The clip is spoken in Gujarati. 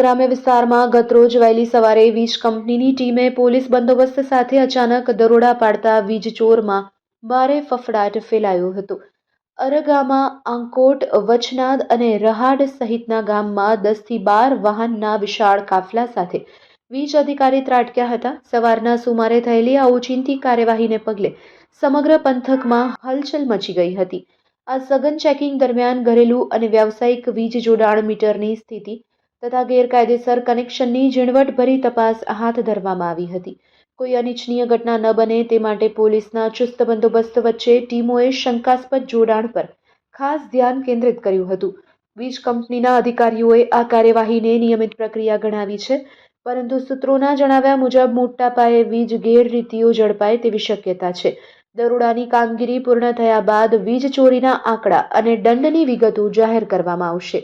ગ્રામ્ય વિસ્તારમાં ગતરોજ વહેલી સવારે વીજ કંપનીની ટીમે પોલીસ બંદોબસ્ત સાથે અચાનક દરોડા પાડતા વીજ ચોરમાં ભારે ફફડાટ ફેલાયો હતો. અરગામાં, આંકોટ, વચનાદ અને રહાડ સહિતના ગામમાં દસથી બાર વાહનના વિશાળ કાફલા સાથે વીજ અધિકારી ત્રાટક્યા હતા. સવારના સુમારે થયેલી આ ઓચિંતી કાર્યવાહીને પગલે સમગ્ર પંથકમાં હલચલ મચી ગઈ હતી. આ સઘન ચેકિંગ દરમિયાન ઘરેલું અને વ્યાવસાયિક વીજ જોડાણ મીટરની સ્થિતિ તથા ગેરકાયદેસર કનેક્શનની ઝીણવટભરી તપાસ હાથ ધરવામાં આવી હતી. કોઈ અનિચ્છનીય ઘટના ન બને તે માટે પોલીસના ચુસ્ત બંદોબસ્ત વચ્ચે ટીમોએ શંકાસ્પદ જોડાણ પર ખાસ ધ્યાન કેન્દ્રિત કર્યું હતું. વીજ કંપનીના અધિકારીઓએ આ કાર્યવાહીને નિયમિત પ્રક્રિયા ગણાવી છે, પરંતુ સૂત્રોના જણાવ્યા મુજબ મોટા પાયે વીજ ગેરરીતિઓ ઝડપાય તેવી શક્યતા છે. દરોડાની કામગીરી પૂર્ણ થયા બાદ વીજ ચોરીના આંકડા અને દંડની વિગતો જાહેર કરવામાં આવશે.